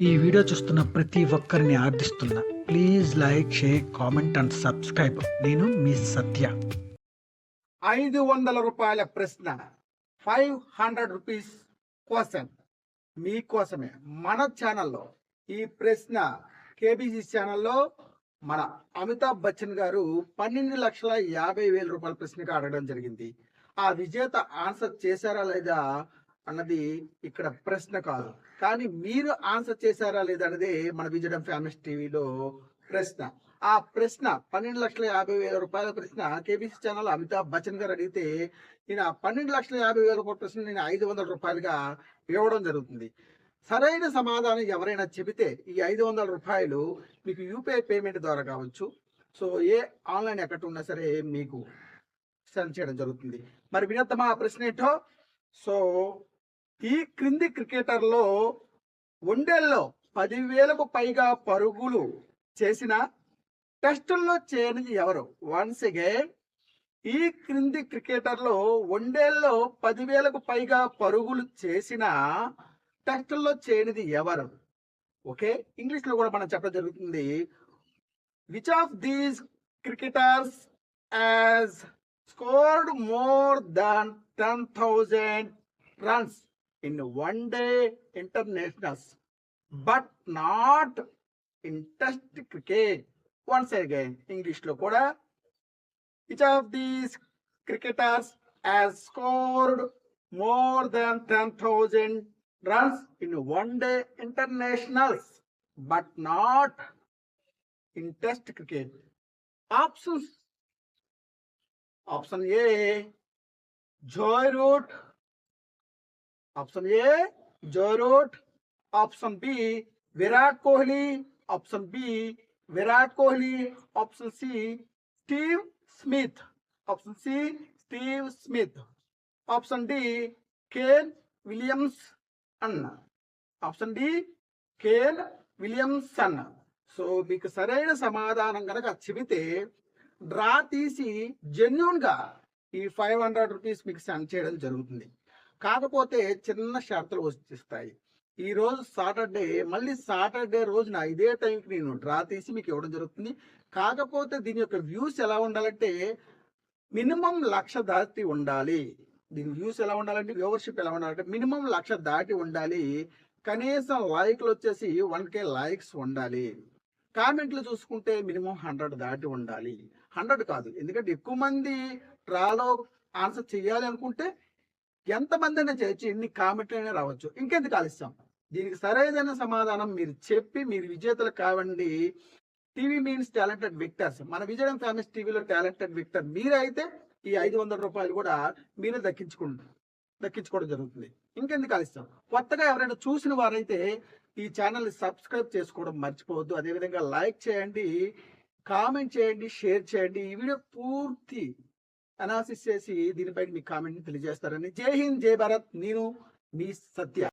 ఈ వీడియో చూస్తున్న ప్రతి ఒక్కరిని ఆర్థిస్తున్నా please like share comment and subscribe. నేను మీ సత్య. ఐదు వందల రూపాయల ప్రశ్న. ఫైవ్ హండ్రెడ్ రూపీస్ క్వశ్చన్ మీకోసమే మన ఛానల్లో ఈ ప్రశ్న కేబీసీ ఛానల్లో మన అమితాబ్ బచ్చన్ గారు పన్నెండు లక్షల యాభై వేల రూపాయల ప్రశ్నగా అడగడం జరిగింది. ఆ విజేత ఆన్సర్ చేశారా లేదా అన్నది ఇక్కడ ప్రశ్న కాదు. కానీ మీరు ఆన్సర్ చేశారా లేదా అనేది మన విజయడం ఫ్యామిలీ టీవీలో ప్రశ్న. ఆ ప్రశ్న పన్నెండు లక్షల యాభై వేల రూపాయల ప్రశ్న కేబీసీ ఛానల్ అమితాబ్ బచ్చన్ గారు అడిగితే ఈయన పన్నెండు లక్షల యాభై వేల రూపాయల ప్రశ్న నేను ఐదు వందల రూపాయలుగా ఇవ్వడం జరుగుతుంది. సరైన సమాధానం ఎవరైనా చెబితే ఈ ఐదు వందల రూపాయలు మీకు యూపీఐ పేమెంట్ ద్వారా కావచ్చు. సో ఏ ఆన్లైన్ అకౌంట్ ఉన్నా సరే మీకు సెండ్ చేయడం జరుగుతుంది. మరి వినత్తమా ఆ ప్రశ్న ఏంటో? సో ఈ క్రింది క్రికెటర్లో వన్డేల్లో పదివేలకు పైగా పరుగులు చేసిన టెస్టుల్లో చేయనిది ఎవరు? వన్స్ అగైన్ ఈ క్రింది క్రికెటర్లో వన్డేల్లో పదివేలకు పైగా పరుగులు చేసిన టెస్టుల్లో చేయనిది ఎవరు? ఓకే ఇంగ్లీష్లో కూడా మనం చెప్పడం జరుగుతుంది. Which of these cricketers has scored more than ten thousand runs in one day internationals, hmm. but not in test cricket. Once again, English lo. Each of these cricketers has scored more than 10,000 runs in one day internationals, but not in test cricket. Options Option A, Joy Root option A Joe Root. Option B Virat Kohli. Option B Virat Kohli. Option C Steve Smith. Option C Steve Smith. Option D Kane Williamson. Option D Kane Williamson. So మీకు సరైన సమాధానం కనుక చెబితే draw తీసి జెన్యున్గా ఈ five hundred rupees మీకు send చేయడం జరుగుతుంది. కాకపోతే చిన్న షరతులు వచ్చిస్తాయి. ఈ రోజు సాటర్డే మళ్ళీ సాటర్డే రోజున ఇదే టైంకి నేను డ్రా తీసి మీకు ఇవ్వడం జరుగుతుంది. కాకపోతే దీని యొక్క వ్యూస్ ఎలా ఉండాలంటే మినిమం లక్ష దాటి ఉండాలి. దీని వ్యూస్ ఎలా ఉండాలంటే వ్యూవర్షిప్ ఎలా ఉండాలంటే మినిమం లక్ష దాటి ఉండాలి. కనీసం లైక్లు వచ్చేసి వన్ కే లైక్స్ ఉండాలి. కామెంట్లు చూసుకుంటే మినిమం హండ్రెడ్ దాటి ఉండాలి. హండ్రెడ్ కాదు ఎందుకంటే ఎక్కువ మంది డ్రాలో ఆన్సర్ చేయాలి అనుకుంటే ఎంతమంది అయినా చేయొచ్చు ఎన్ని కామెంట్లైనా అయినా రావచ్చు. ఇంకెందుకు ఆలస్యం? దీనికి సరైన సమాధానం మీరు చెప్పి మీరు విజేతలు కావండి. TV means talented victors. మన విజయం ఫేమస్ టీవీలో టాలెంటెడ్ విక్టర్ మీరైతే ఈ ఐదు వందల రూపాయలు కూడా మీరే దక్కించుకుంటారు దక్కించుకోవడం జరుగుతుంది. ఇంకెందుకు ఆలస్యం? కొత్తగా ఎవరైనా చూసిన వారైతే ఈ ఛానల్ని సబ్స్క్రైబ్ చేసుకోవడం మర్చిపోవద్దు. అదేవిధంగా లైక్ చేయండి కామెంట్ చేయండి షేర్ చేయండి. ఈ వీడియో పూర్తి అనాలిసిస్ చేసి దీనిపై మీ కామెంట్ని తెలియజేస్తారని. జై హింద్ జై భారత్. నేను మీ సత్య.